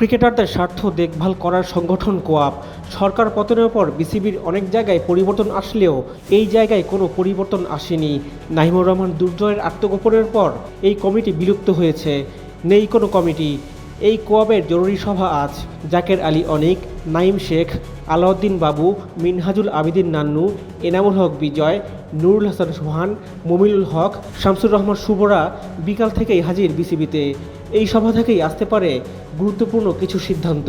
ক্রিকেটারদের স্বার্থ দেখভাল করার সংগঠন কোয়াপ। সরকার পতনের পর বিসিবির অনেক জায়গায় পরিবর্তন আসলেও এই জায়গায় কোনো পরিবর্তন আসেনি। নাহিমুর রহমান দুর্জয়ের আত্মগোপনের পর এই কমিটি বিলুপ্ত হয়েছে। নেই কোনো কমিটি। এই কোয়াবের জরুরি সভা আজ। জাকের আলী অনিক, নাইম শেখ, আলাউদ্দিন বাবু, মিনহাজুল আবিদিন নান্নু, এনামুল হক বিজয়, নুরুল হাসান সোহান, মুমিনুল হক, শামসুর রহমান শুভরা বিকাল থেকেই হাজির বিসিবিতে। এই সভা থেকেই আসতে পারে গুরুত্বপূর্ণ কিছু সিদ্ধান্ত।